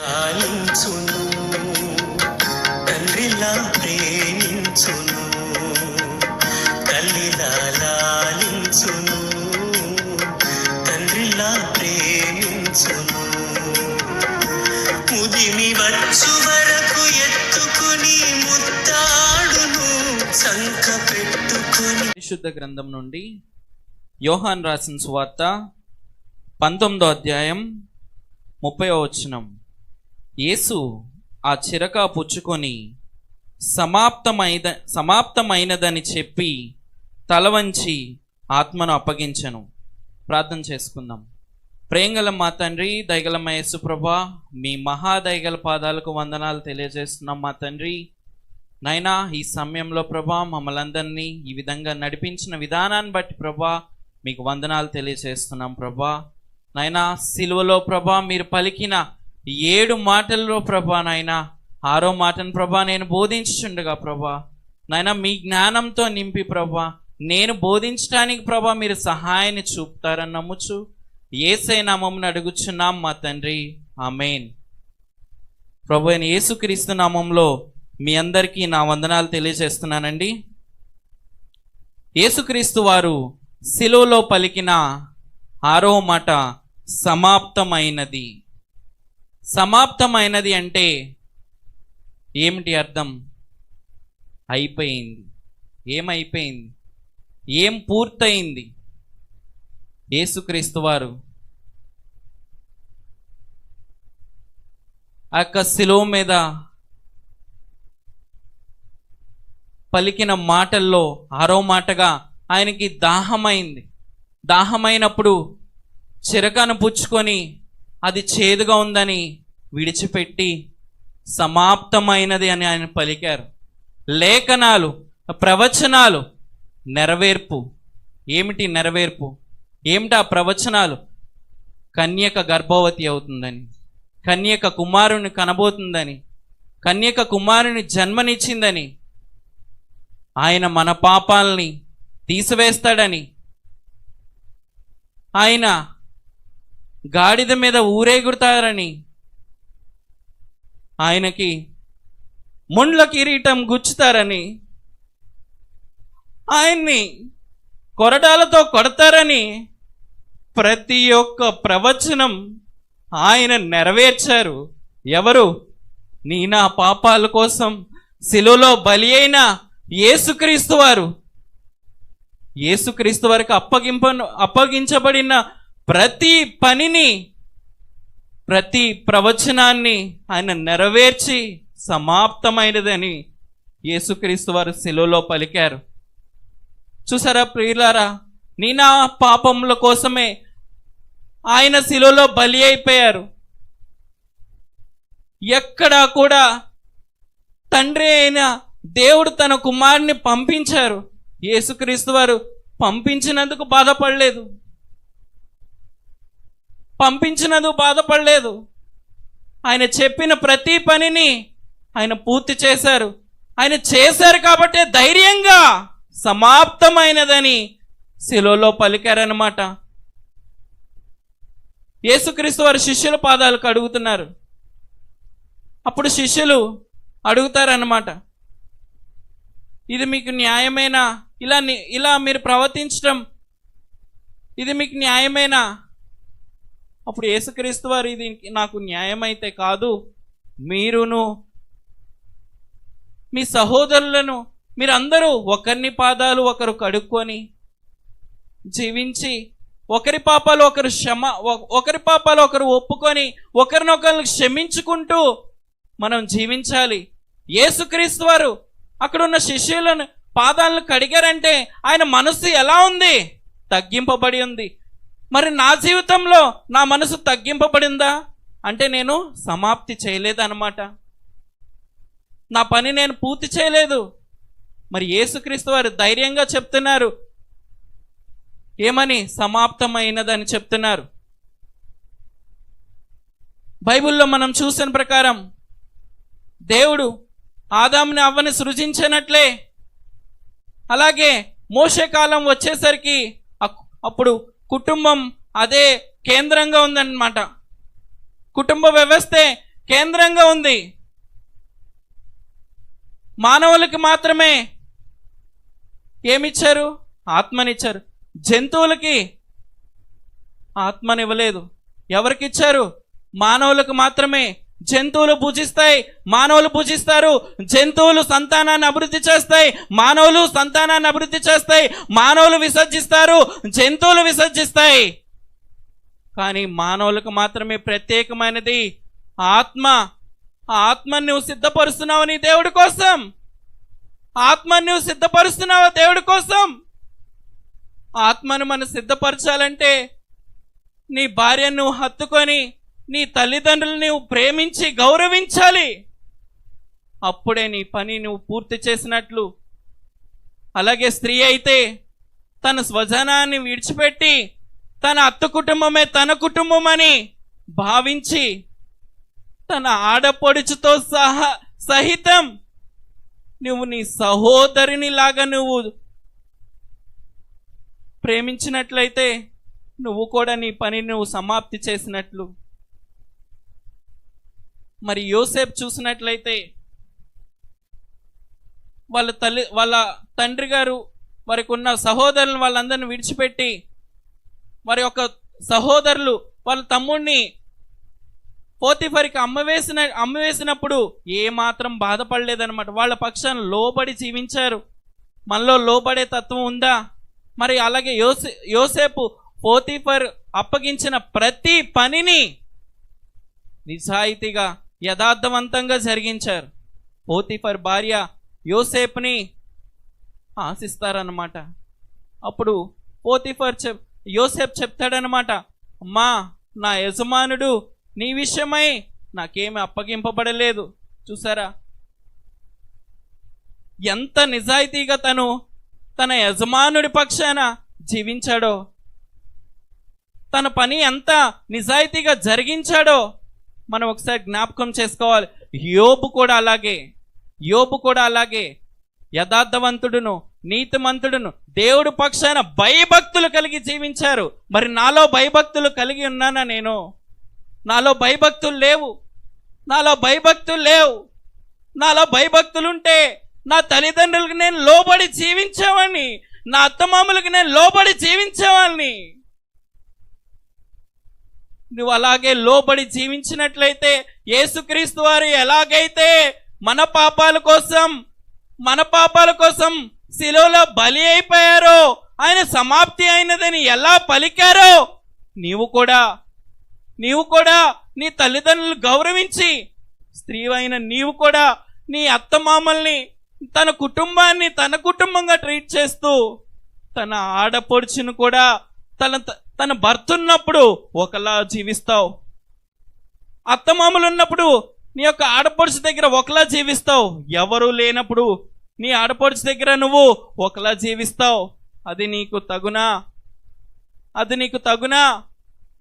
లాలించును తండ్రిలా ప్రేమించును తల్లిలా లాలించును తండ్రిలా ప్రేమించును. ముదిమి వచ్చు వరకు ఎత్తుకుని ముత్తాడును సంక పెట్టుకుని. విశుద్ధ గ్రంథం నుండి యోహాన్ రాసిన సువార్త పంతొమ్మిదో అధ్యాయం ముప్పై వచనం. యేసు ఆ చిరక పుచ్చుకొని సమాప్తమైన సమాప్తమైనదని చెప్పి తల వంచి ఆత్మను అప్పగించను. ప్రార్థన చేసుకుందాం. ప్రేంగల మా తండ్రి దయగలమ్మ యేసుప్రభా మీ మహాదయగల పాదాలకు వందనాలు తెలియజేస్తున్నాం మా తండ్రి. నైనా ఈ సమయంలో ప్రభా మమ్మల్ని అందరినీ ఈ విధంగా నడిపించిన విధానాన్ని బట్టి ప్రభా మీకు వందనాలు తెలియజేస్తున్నాం ప్రభా. నైనా సిలువలో ప్రభా మీరు పలికిన ఏడు మాటల్లో ప్రభా నాయనా ఆరో మాటను ప్రభా నేను బోధించుచుండగా ప్రభా. నాయనా మీ జ్ఞానంతో నింపి ప్రభా. నేను బోధించడానికి ప్రభా మీరు సహాయాన్ని చూపుతారని నమ్ముచు ఏసై నామమును అడుగుచున్నాం మా తండ్రి. ఆమెన్. ప్రభు అయిన యేసుక్రీస్తు నామంలో మీ అందరికీ నా వందనాలు తెలియజేస్తున్నానండి. యేసుక్రీస్తు వారు సిలువలో పలికిన ఆరో మాట సమాప్తమైనది. సమాప్తమైనది అంటే ఏమిటి అర్థం? అయిపోయింది. ఏమైపోయింది? ఏం పూర్తయింది? యేసుక్రీస్తు వారు ఆ యొక్క శిలువ మీద పలికిన మాటల్లో ఆరో మాటగా ఆయనకి దాహమైంది. దాహమైనప్పుడు చిరకను పుచ్చుకొని అది చేదుగా ఉందని విడిచిపెట్టి సమాప్తమైనది అని ఆయన పలికారు. లేఖనాలు ప్రవచనాలు నెరవేర్పు. ఏమిటి నెరవేర్పు? ఏమిటి ఆ ప్రవచనాలు? కన్యక గర్భవతి అవుతుందని కన్యక కుమారుని కనబోతుందని కన్యక కుమారుని జన్మనిచ్చిందని ఆయన మన పాపాలని తీసివేస్తాడని ఆయన గాడిద మీద ఊరేగుతారని ఆయనకి ముండ్ల కిరీటం గుచ్చుతారని ఆయన్ని కొరడాలతో కొడతారని ప్రతి ఒక్క ప్రవచనం ఆయన నెరవేర్చారు. ఎవరు? నీ నా పాపాల కోసం శిలువలో బలి అయిన యేసుక్రీస్తు వారు. యేసుక్రీస్తు వారికి అప్పగింప అప్పగించబడిన ప్రతి పనిని ప్రతి ప్రవచనాన్ని ఆయన నెరవేర్చి సమాప్తమైనదని యేసుక్రీస్తు వారు శిలువలో పలికారు. చూసారా ప్రియులారా? నీ నా పాపముల కోసమే ఆయన శిలువలో బలి అయిపోయారు. ఎక్కడా కూడా తండ్రి అయిన దేవుడు తన కుమారుని పంపించారు. యేసుక్రీస్తు వారు పంపించినందుకు బాధపడలేదు. పంపించినందుకు బాధపడలేదు. ఆయన చెప్పిన ప్రతి పనిని ఆయన పూర్తి చేశారు. ఆయన చేశారు కాబట్టే ధైర్యంగా సమాప్తమైనదని శిలోలో పలికారనమాట యేసుక్రీస్తు వారి శిష్యుల పాదాలకు అడుగుతున్నారు. అప్పుడు శిష్యులు అడుగుతారన్నమాట. ఇది మీకు న్యాయమేనా? ఇలా ని- ఇలా మీరు ప్రవర్తించడం ఇది మీకు న్యాయమేనా? అప్పుడు యేసుక్రీస్తు వారు ఇది నాకు న్యాయమైతే కాదు మీరును మీ సహోదరులను మీరందరూ ఒకరిని పాదాలు ఒకరు కడుక్కొని జీవించి ఒకరి పాపాలు ఒకరు క్షమ ఒకరి పాపాలు ఒకరు ఒప్పుకొని ఒకరినొకరు క్షమించుకుంటూ మనం జీవించాలి. యేసుక్రీస్తు వారు అక్కడ ఉన్న శిష్యులను పాదాలను కడిగారంటే ఆయన మనసు ఎలా ఉంది? తగ్గింపబడి ఉంది. మరి నా జీవితంలో నా మనసు తగ్గింపబడిందా? అంటే నేను సమాప్తి చేయలేదన్నమాట. నా పని నేను పూర్తి చేయలేదు. మరి యేసుక్రీస్తు వారు ధైర్యంగా చెప్తున్నారు. ఏమని? సమాప్తమైనదని చెప్తున్నారు. బైబిల్లో మనం చూసిన ప్రకారం దేవుడు ఆదాముని అవ్వని సృజించినట్లే. అలాగే మోసే కాలం వచ్చేసరికి అప్పుడు కుటుంబం అదే కేంద్రంగా ఉందన్నమాట. కుటుంబ వ్యవస్థే కేంద్రంగా ఉంది. మానవులకి మాత్రమే ఏమిచ్చారు? ఆత్మనిచ్చారు. జంతువులకి ఆత్మనివ్వలేదు. ఎవరికి ఇచ్చారు మానవులకు మాత్రమే జంతువులు పూజిస్తాయి మానవులు పూజిస్తారు జంతువులు సంతానాన్ని అభివృద్ధి చేస్తాయి మానవులు సంతానాన్ని అభివృద్ధి చేస్తాయి మానవులు విసర్జిస్తారు జంతువులు విసర్జిస్తాయి. కానీ మానవులకు మాత్రమే ప్రత్యేకమైనది ఆత్మ. ఆత్మను ఆత్మని నువ్వు సిద్ధపరుస్తున్నావు నీ దేవుడి కోసం. ఆత్మని నువ్వు సిద్ధపరుస్తున్నావు దేవుడి కోసం. ఆత్మను మనం సిద్ధపరచాలంటే నీ భార్యను హత్తుకొని నీ తల్లిదండ్రులు నువ్వు ప్రేమించి గౌరవించాలి. అప్పుడే నీ పని నువ్వు పూర్తి చేసినట్లు. అలాగే స్త్రీ అయితే తన స్వజనాన్ని విడిచిపెట్టి తన అత్త కుటుంబమే తన కుటుంబం అని భావించి తన ఆడపడుచుతో సహా సహితం నువ్వు నీ సహోదరిని లాగా నువ్వు ప్రేమించినట్లయితే నువ్వు కూడా నీ పని నువ్వు సమాప్తి చేసినట్లు. మరి యోసేపు చూసినట్లయితే వాళ్ళ తల్లి వాళ్ళ తండ్రి గారు వారికి ఉన్న సహోదరులు వాళ్ళందరిని విడిచిపెట్టి వారి యొక్క సహోదరులు వాళ్ళ తమ్ముడిని పోతిఫరికి అమ్మవేసిన అమ్మవేసినప్పుడు ఏ మాత్రం వాళ్ళ పక్షాన్ని లోబడి జీవించారు. మనలో లోబడే తత్వం ఉందా? మరి అలాగే యోసే యోసేపు పోతిఫర్ అప్పగించిన ప్రతి పనిని నిజాయితీగా యథార్థవంతంగా జరిగించారు. పోతిఫర్ భార్య యోసేపుని ఆశిస్తారన్నమాట. అప్పుడు పోతిఫర్ చెప్ యోసేపు చెప్తాడనమాట అమ్మా నా యజమానుడు నీ విషయమై నాకేమి అప్పగింపబడలేదు. చూసారా? ఎంత నిజాయితీగా తను తన యజమానుడి పక్షాన జీవించాడో తన పని ఎంత నిజాయితీగా జరిగించాడో మనం ఒకసారి జ్ఞాపకం చేసుకోవాలి. యోబు కూడా అలాగే. యోబు కూడా అలాగే. యథార్థవంతుడును నీతిమంతుడును దేవుడు పక్షాన భయభక్తులు కలిగి జీవించారు. మరి నాలో భయభక్తులు కలిగి ఉన్నానా నేను? నాలో భయభక్తులు లేవు. నాలో భయభక్తులు లేవు. నాలో భయభక్తులుంటే నా తల్లిదండ్రులకు నేను లోబడి జీవించేవాడిని నా అత్తమామలకు నేను లోబడి జీవించేవాడిని నువ్వు అలాగే లోబడి జీవించినట్లయితే యేసుక్రీస్తు వారు ఎలాగైతే మన పాపాల కోసం మన పాపాల కోసం శిలువలో బలి అయిపోయారో ఆయన సమాప్తి అయినదని ఎలా పలికారో నీవు కూడా నీవు కూడా నీ తల్లిదండ్రులు గౌరవించి స్త్రీ అయిన నీవు కూడా నీ అత్తమామల్ని తన కుటుంబాన్ని తన కుటుంబంగా ట్రీట్ చేస్తూ తన ఆడపడుచును కూడా తన తన భర్త ఉన్నప్పుడు ఒకలా జీవిస్తావు. అత్తమామలు ఉన్నప్పుడు నీ యొక్క ఆడపడుచు దగ్గర ఒకలా జీవిస్తావు. ఎవరు లేనప్పుడు నీ ఆడపడుచు దగ్గర నువ్వు ఒకలా జీవిస్తావు. అది నీకు తగునా? అది నీకు తగునా?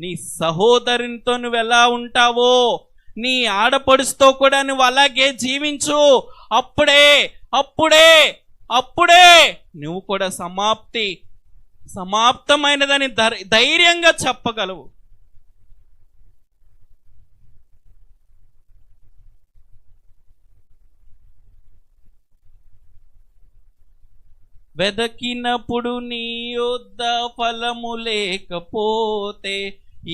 నీ సహోదరునితో నువ్వు ఎలా ఉంటావో నీ ఆడపడుచుతో కూడా నువ్వు అలాగే జీవించు. అప్పుడే అప్పుడే అప్పుడే నువ్వు కూడా సమాప్తి సమాప్తమైనదని ధైర్- ధైర్యంగా చెప్పగలవు. వెదకినప్పుడు నీ యొద్ద ఫలము లేకపోతే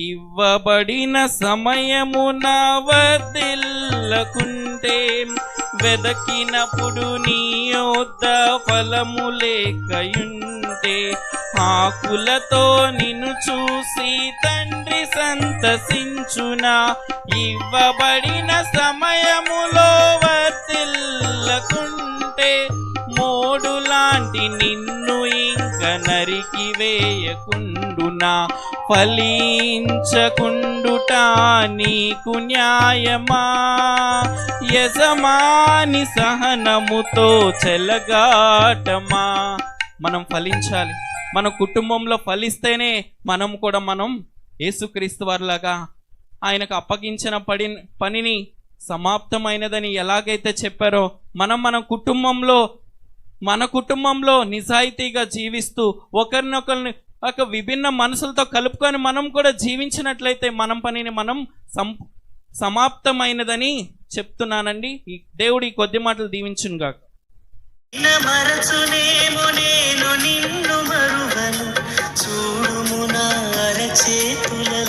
ఇవ్వబడిన సమయము నా వదిల్లకుంటే వెదకినప్పుడు నీ యొద్ద ఫలము లేకయుంటే ఆకులతో నిన్ను చూసి తండ్రి సంతసించున. ఇవ్వబడిన సమయములో వర్తిల్లకుంటే మోడు లాంటి నిన్ను ఇంక నరికి వేయకుండునా. ఫలించకుండుట నీకు న్యాయమా? యజమాని సహనముతో చెలగాటమా? మనం ఫలించాలి. మన కుటుంబంలో ఫలిస్తేనే మనం కూడా మనం యేసుక్రీస్తు వారిలాగా ఆయనకు అప్పగించిన పడి పనిని సమాప్తమైనదని ఎలాగైతే చెప్పారో మనం మన కుటుంబంలో మన కుటుంబంలో నిజాయితీగా జీవిస్తూ ఒకరినొకరిని ఒక విభిన్న మనసులతో కలుపుకొని మనం కూడా జీవించినట్లయితే మనం పనిని మనం సం సమాప్తమైనదని చెప్తున్నానండి. ఈ దేవుడి కొద్ది మాటలు దీవించునుగాక. మరచునేమో నేను నిన్ను మరువను. చూడుము నా అరచేతులలో